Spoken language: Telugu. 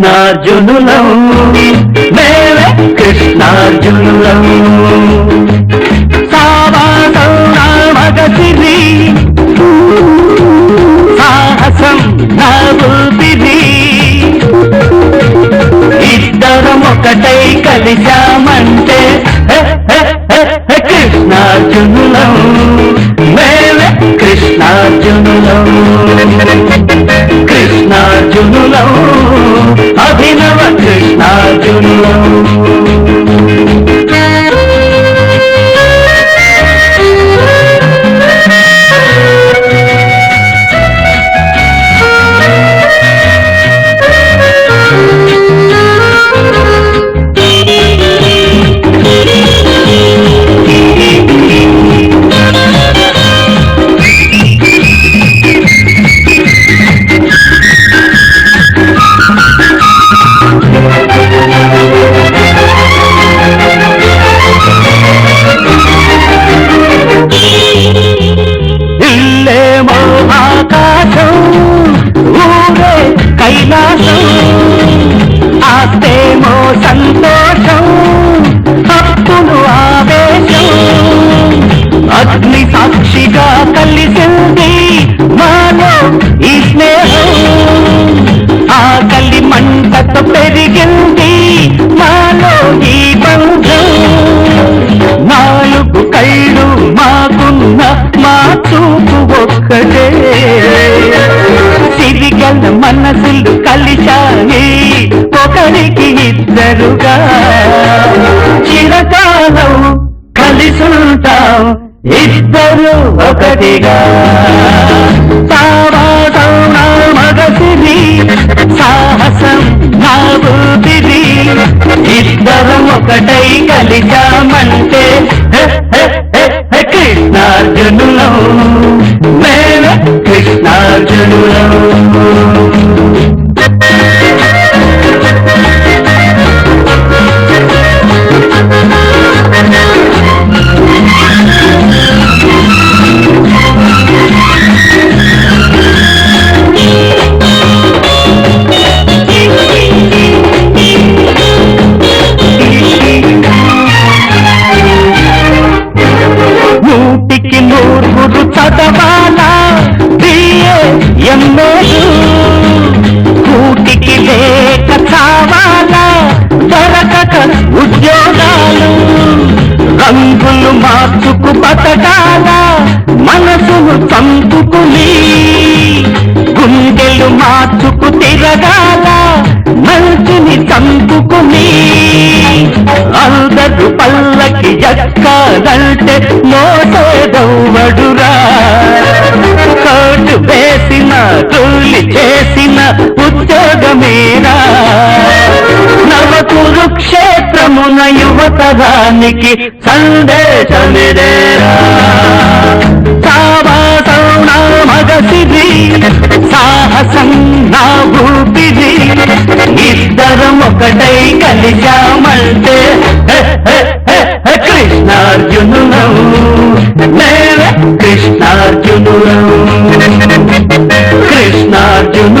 కృష్ణార్జునులం. మేమే కృష్ణార్జునులం. సావాసం నా మగసిరి సాహసం నా కృష్ణార్జునులం విలాసం ఆస్తేమో సంతోషం హక్కులు ఆవేశం. అగ్ని సాక్షిగా కలిసింది మాలో ఈ స్నేహం. ఆకలి మంటతో పెరిగింది మాలో ఈ బంధం. నాలుగు కళ్ళు మాకున్న మా చూపు ఒక్కటే. తిరిగల మనసులు కలిశాయి. ఒకరికి ఇద్దరుగా. చిరకాలం కలిసుంటాం. ఇద్దరు ఒకటిగా. సావాసం నా మగసిరి సాహసం నా ఊపిరి ఇద్దరం ఒకటై కలిశామంటే నూటికి నూరుగురు చదవాలా? బిఏ ఎన్నోడు కూటికి లేక చావాలా? దొరకక ఉద్యోగాలు రంగులు మార్చుకు బతకాలా? మనసును చంపుకుని గుండెలు మార్చుకు తిరగాల? మంచిని చంపుకుని ఎక్కాలంటే మోసేదవ్వడురా కోటు వేసిన కూలి చేసిన ఉద్యోగమేరా. నవ కురుక్షేత్రమున యువతరానికి సందేశమిదేరా సావాసం నా సాహసం నా ఊపిరి ఇద్దరం ఒకటై కలిశామంటే you know